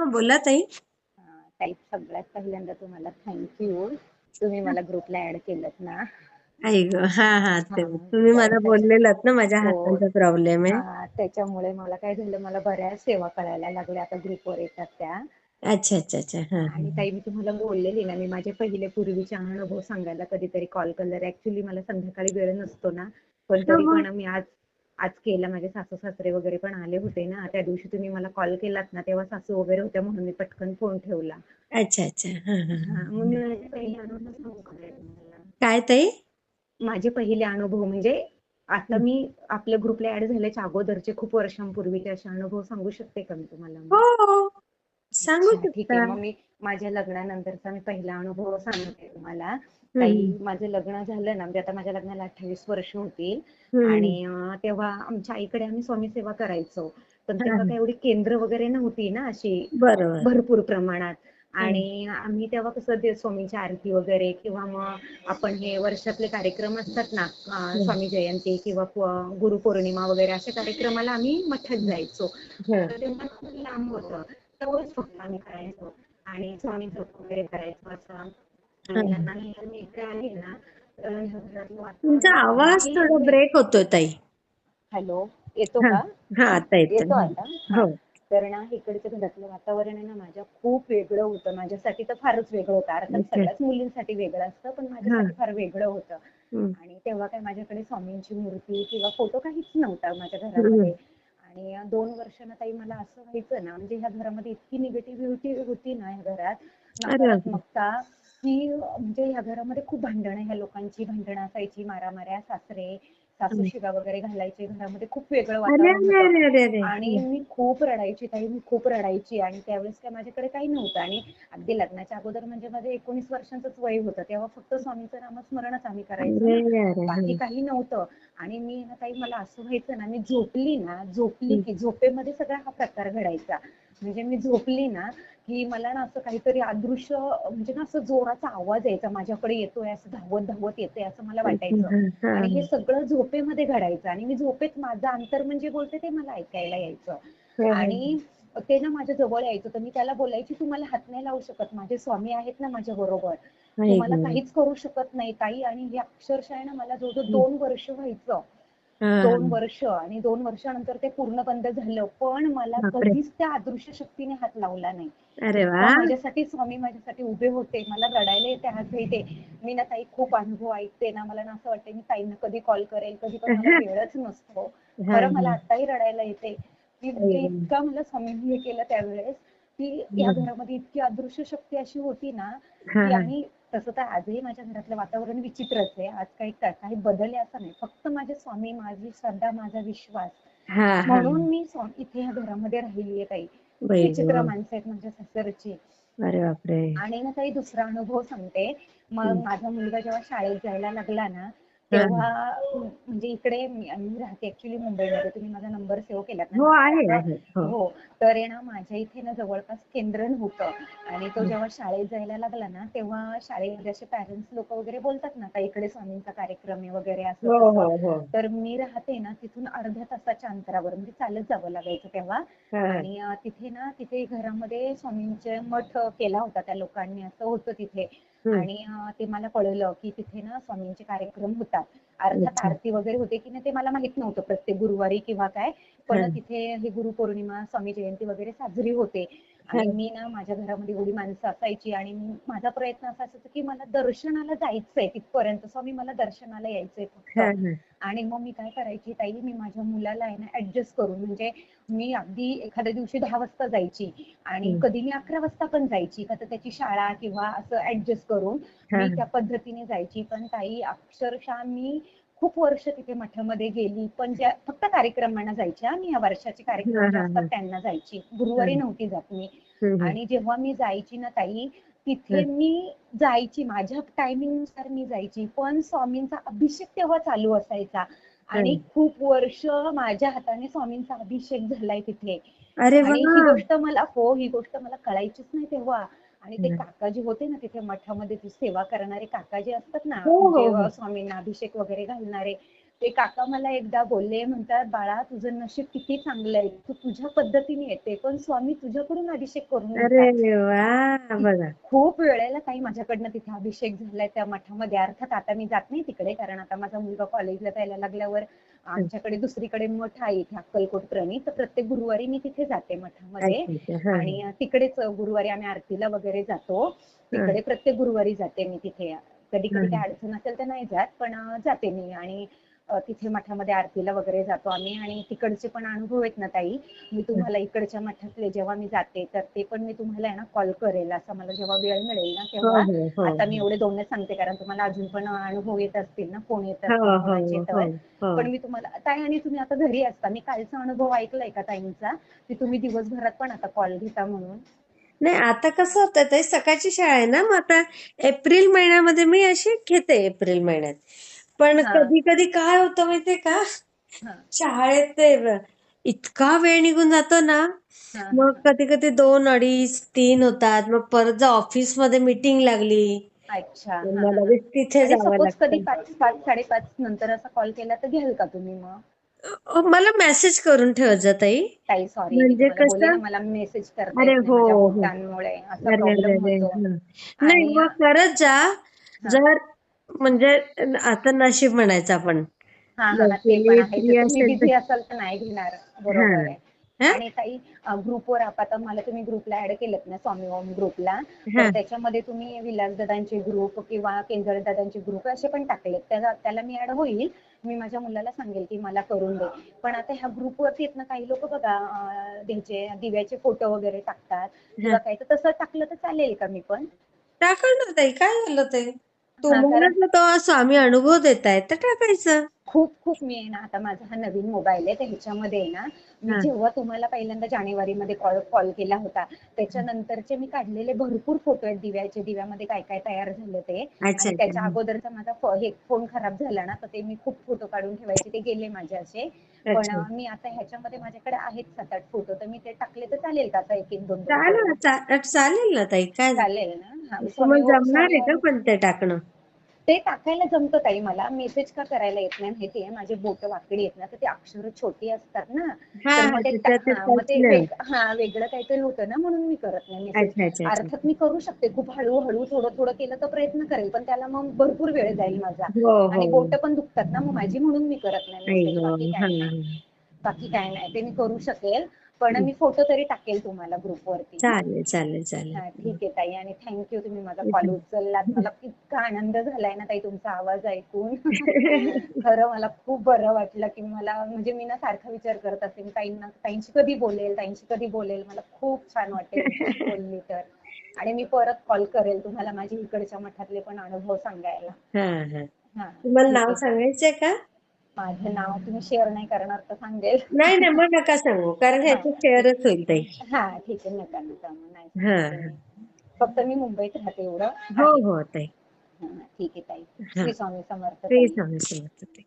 हा बोला ताई. ताई सगळ्यात पहिल्यांदा तुम्हाला थँक्यू तुम्ही मला ग्रुपला ऍड केलं ना. आई ग हा हा ते तुम्ही मला बोललेलात ना माझ्या हो. हातांचा प्रॉब्लेम आहे. हा, त्याच्यामुळे मला काय झालं मला बऱ्याच सेवा करायला लागल्या आता ग्रुपवर येतात त्या. अच्छा अच्छा अच्छा हा आणि ताई मी तुम्हाला बोललेली ना मी माझे पहिले पूर्वीचे अनुभव सांगायला कधीतरी कॉल केला ऍक्च्युली मला संध्याकाळी वेळ नसतो ना पण तरी. पण मी आज आज केला माझे सासू सासरे वगैरे पण आले होते ना त्या दिवशी तुम्ही मला कॉल केलात ना तेव्हा सासू वगैरे होत्या म्हणून मी पटकन फोन ठेवला. अच्छा अच्छा. हा हा हा, सांगू? काय ताई? माझे पहिले अनुभव म्हणजे आता मी आपल्या ग्रुपला ऍड झाल्याच्या अगोदरचे खूप वर्षांपूर्वीचे असे अनुभव सांगू शकते का मी तुम्हाला? हो सांगू अच्छा, ठीक आहे. मग मी माझ्या लग्नानंतरचा मी पहिला अनुभव सांगते तुम्हाला. ताई माझं लग्न झालं ना म्हणजे आता माझ्या लग्नाला अठ्ठावीस वर्ष होतील. आणि तेव्हा आमच्या आईकडे आम्ही स्वामी सेवा करायचो. पण तेव्हा काही एवढी केंद्र वगैरे नव्हती ना अशी भरपूर प्रमाणात. आणि आम्ही तेव्हा कसं स्वामींची आरती वगैरे किंवा मग आपण हे वर्षातले कार्यक्रम असतात ना स्वामी जयंती किंवा प- गुरुपौर्णिमा वगैरे अशा कार्यक्रमाला आम्ही मठात जायचो. तेव्हा खूप लांब होतं. तेवढंच फक्त आम्ही करायचो. आणि स्वामींचं वगैरे करायचो असं. तुमचा आवाज थोडा ब्रेक होतोय ताई. हॅलो येतो का? हा आता येतो आता? हा. तर ना इकडचं घरातलं वातावरण आहे ना माझ्या खूप वेगळं होतं. माझ्यासाठी तर फारच वेगळं होतं. अर्थात. सगळ्याच मुलींसाठी वेगळं असतं पण माझ्यासाठी फार वेगळं होतं. आणि तेव्हा काय माझ्याकडे स्वामींची मूर्ती किंवा फोटो काहीच नव्हता माझ्या घरामध्ये. आणि दोन वर्षानं ताई मला असं व्हायचं ना म्हणजे ह्या घरामध्ये इतकी निगेटिव्हिटी होती ना ह्या घरात. नकारात्मकता की म्हणजे ह्या घरामध्ये खूप भांडणं ह्या लोकांची भांडणं असायची मारामाऱ्या सासरे सासू शिगा वगैरे घालायचे. घरामध्ये खूप वेगळं वातावरण होतं. आणि मी खूप रडायची ताई मी खूप रडायची. आणि त्यावेळेस काय माझ्याकडे काही नव्हतं. आणि अगदी लग्नाच्या अगोदर म्हणजे माझं एकोणीस वर्षांचंच वय होतं. तेव्हा फक्त स्वामींचं नामस्मरणच आम्ही करायचो. बाकी काही नव्हतं. आणि मी ना ताई मला असं व्हायचं ना मी झोपली ना झोपली की झोपेमध्ये सगळा हा प्रकार घडायचा. म्हणजे मी झोपली ना की मला ना असं काहीतरी अदृश्य म्हणजे ना असं जोराचा आवाज यायचा माझ्याकडे येतोय असं धावत धावत येतोय असं मला वाटायचं. आणि हे सगळं झोपेमध्ये घडायचं. आणि मी झोपेत माझं अंतर म्हणजे बोलते ते मला ऐकायला यायचं. आणि ते ना माझ्या जवळ यायचं. तर मी त्याला बोलायची तू मला हात नाही लावू शकत. माझे स्वामी आहेत ना माझ्या बरोबर. तू मला काहीच करू शकत नाही ताई. आणि हे अक्षरशः आहे ना मला जवळजवळ दोन वर्ष व्हायचं. दोन वर्ष आणि दोन वर्षानंतर ते पूर्ण बंद झालं. पण मला. कधीच त्या अदृश्य शक्तीने हात लावला नाही. माझ्यासाठी स्वामी माझ्यासाठी उभे होते? मला रडायला येते हात येते मी ना ताई खूप अनुभव ऐकते ना मला ना असं वाटतं मी ताईंना कधी कॉल करेल कधी पण मला वेळच नसतो. खरं मला. आताही रडायला येते. की म्हणजे इतका मला स्वामींनी हे केलं त्यावेळेस की या घरामध्ये इतकी अदृश्य शक्ती अशी होती ना की. आणि तसं तर आजही माझ्या घरातलं वातावरण विचित्रच आहे. आज काही काही बदल आहे असं नाही. फक्त माझे स्वामी माझी श्रद्धा माझा विश्वास. म्हणून मी इथे या घरामध्ये राहिली आहे ताई. बाई विचित्र. माणसं आहेत माझ्या सासरची. अरे बापरे. आणि ना काही दुसरा अनुभव सांगते. मग माझा मुलगा जेव्हा शाळेत जायला लागला ना तेव्हा म्हणजे इकडे मी राहते ऍक्च्युली मुंबईमध्ये. तुम्ही माझा नंबर सेव्ह केलात हो ना आहे. हो. हो तर आहे ना माझ्या इथे ना जवळपास केंद्र नव्हतं आणि तो जेव्हा शाळेत जायला लागला ना तेव्हा शाळेमध्ये असे पॅरेंट्स लोक वगैरे बोलतात ना का इकडे स्वामींचा कार्यक्रम आहे वगैरे असं हो. हो तर मी राहते ना तिथून अर्ध्या तासाच्या अंतरावर म्हणजे चालत जावं लागायचं तेव्हा. आणि तिथे ना तिथे घरामध्ये स्वामींचे मठ केला होता त्या लोकांनी असं होतं तिथे. आणि ते मला कळलं की तिथे ना स्वामींचे कार्यक्रम होतात. अर्थात. आरती वगैरे होते की नाही ते मला माहीत नव्हतं. प्रत्येक गुरुवारी किंवा काय. पण. तिथे ही गुरुपौर्णिमा स्वामी जयंती वगैरे साजरी होते. आणि हं. मी ना माझ्या घरामध्ये एवढी माणसं असायची आणि माझा प्रयत्न असा असायचा की मला दर्शनाला जायचंय तिथपर्यंत स्वामी मला दर्शनाला यायचंय फक्त. आणि मग मी काय करायची ताई मी माझ्या मुलाला आहे ना ऍडजस्ट करून म्हणजे मी अगदी एखाद्या दिवशी दहा वाजता जायची आणि. कधी मी अकरा वाजता पण जायची का तर त्याची शाळा किंवा असं ऍडजस्ट करून मी. त्या पद्धतीने जायची पण ताई अक्षरशः मी खूप वर्ष तिथे मठामध्ये गेली पण ज्या फक्त कार्यक्रमांना जायची हा. मी या वर्षाचे कार्यक्रम असतात. त्यांना जायची गुरुवारी. नव्हती जात मी. आणि जेव्हा मी जायची ना ताई तिथे. मी जायची माझ्या टायमिंगनुसार मी जायची पण स्वामींचा अभिषेक तेव्हा चालू असायचा आणि. खूप वर्ष माझ्या हाताने स्वामींचा अभिषेक झालाय तिथे अरे आणि ही गोष्ट मला हो ही गोष्ट मला कळायचीच नाही तेव्हा आणि ते हं. काका जे होते ना तिथे मठामध्ये ते सेवा करणारे काका जे असतात ना हो, हो, म्हणजे हो. स्वामींना अभिषेक वगैरे घालणारे. ते काका मला एकदा बोलले म्हणतात बाळा तुझं नशीब किती चांगलं आहे. तू तुझ्या पद्धतीने येते पण स्वामी तुझ्याकडून अभिषेक करून खूप वेळेला काही माझ्याकडनं तिथे अभिषेक झालाय त्या मठामध्ये. अर्थात आता मी जात नाही तिकडे कारण आता माझा मुलगा कॉलेजला जायला लागल्यावर आमच्याकडे दुसरीकडे मठ आहे इथे अक्कलकोट प्रणित. तर प्रत्येक गुरुवारी मी तिथे जाते मठामध्ये. आणि तिकडेच गुरुवारी आम्ही आरतीला वगैरे जातो. तिकडे प्रत्येक गुरुवारी जाते मी तिथे. कधी कधी. काही अडचण असेल तर नाही जात पण जाते मी. आणि तिथे मठामध्ये आरतीला वगैरे जातो आम्ही आणि तिकडचे पण अनुभव आहेत ना ताई. मी तुम्हाला इकडच्या मठातले जेव्हा मी जाते तर ते पण मी तुम्हाला आहे ना कॉल करेल. असं मला जेव्हा वेळ मिळेल ना हो, तेव्हा. हो, हो. आता मी एवढे दोनच सांगते कारण तुम्हाला अजून पण अनुभव येत असतील ना फोन येत हो, असतील हो, हो, हो. पण मी तुम्हाला ताई आणि तुम्ही आता घरी असता मी कालचा अनुभव ऐकलाय का ताईंचा? की तुम्ही दिवसभरात पण आता कॉल घेता म्हणून? नाही आता कसं होतं ताई सकाळची शाळा आहे ना मग आता एप्रिल महिन्यामध्ये मी अशी घेते एप्रिल महिन्यात. पण. कधी कधी काय होतं माहितीये का? शाळेत ते इतका वेळ निघून जातो ना मग कधी कधी दोन अडीच तीन होतात. मग परत जर ऑफिसमध्ये मीटिंग लागली अच्छा. मला तिथे आणि जावं सपोज कधी लागतं. पाच पाच साडेपाच नंतर असा कॉल केला तर घ्याल का तुम्ही मग? अ, मला मेसेज करून ठेवत जा ताई. ताई सॉरी मी म्हणजे तुम्हाला बोलले ना कसं मला मेसेज करता अरे येत नाही हो माझ्या हो बोटांमुळे असा अरे अरे प्रॉब्लेम अरे होतो. हं. नाही आणि मग करत जा. हा. जर म्हणजे आता नशीब म्हणायचं आपण. बिझी असाल तर. नाही घेणार. बरोबर आहे. आणि ताई ग्रुपवर आता मला तुम्ही ग्रुपला ऍड केलं ना स्वामी ओम ग्रुपला तर त्याच्यामध्ये तुम्ही विलास दादांचे ग्रुप किंवा केंजळ दादांचे ग्रुप असे पण टाकलेत. त्याला मी ऍड होईल. मी माझ्या मुलाला सांगेल की मला करून दे. पण आता ह्या ग्रुपवरती आहेत ना काही लोक बघा अं, ह्याचे दिव्याचे फोटो वगैरे टाकतात. किंवा काही तर तसं टाकलं तर चालेल का मी पण? टाका ना ताई. काय झालं ते तुम्हाला तो स्वामी अनुभव देतायत तर टाकायचं. खूप खूप मी आहे ना आता माझा हा नवीन मोबाईल आहे तर ह्याच्यामध्ये आहे ना मी जेव्हा तुम्हाला पहिल्यांदा जानेवारीमध्ये कॉल कॉल केला होता त्याच्यानंतरचे मी काढलेले भरपूर फोटो आहेत दिव्याचे दिव्यामध्ये काय काय तयार झालं ते. आणि त्याच्या अगोदरचा माझा हे फोन खराब झाला ना तर ते मी खूप फोटो काढून ठेवायचे ते गेले माझे असे. पण मी आता ह्याच्यामध्ये माझ्याकडे आहेत सात आठ फोटो तर मी ते टाकले तर चालेल का आता एक एक दोन चालेल ना ताई काय चालेल ना. जमणार आहे का पण ते टाकणं? ते टाकायला जमतं ताई मला. मेसेज का करायला येत नाही माहितीये. माझे बोट वाकडी आहेत ना तर ते अक्षर छोटी असतात ना. हा तर हा मग ते त्याच्यात ते हा मग ते टच नाही वेग हा वेगळं काहीतरी होतं ना म्हणून मी करत नाही मेसेज अच्छा अच्छा अच्छा. अर्थात मी करू शकते. खूप हळूहळू थोडं थोडं केलं तर प्रयत्न करेल पण त्याला मग भरपूर वेळ जाईल माझा. हो आणि हो बोट पण दुखतात ना मग माझी म्हणून मी करत नाही आई मेसेज गं, बाकी हा. बाकी काय नाही. ते मी करू शकेल. पण मी फोटो तरी टाकेल तुम्हाला ग्रुपवरती चालेल चालेल चालेल. हा ठीक आहे ताई आणि थँक्यू तुम्ही माझा कॉल उचललात. मला इतका आनंद झालाय ना ताई तुमचा आवाज ऐकून. खरं मला खूप बरं वाटलं की मला म्हणजे मी ना सारखा विचार करत असेल. ताईंना ताईंशी कधी बोलेल ताईंशी कधी बोलेल? मला खूप छान वाटेल तुमच्याशी बोलली तर. आणि मी परत कॉल करेल तुम्हाला माझी इकडच्या मठातले पण अनुभव सांगायला. हा हा. हा तुम्हाला ठीक नाव आहे सांगायचंय का? माझं नाव तुम्ही शेअर नाही करणार तर सांगेल. नाही नाही मग नका सांगू. कारण ह्याचं शेअरच होईल ताई. हा ठीक आहे नका नका मग नाही हा फक्त मी मुंबईत राहते एवढं. हो हो ताई. हा, ठीक आहे ताई. श्री स्वामी समर्थ श्री स्वामी समर्थ ताई.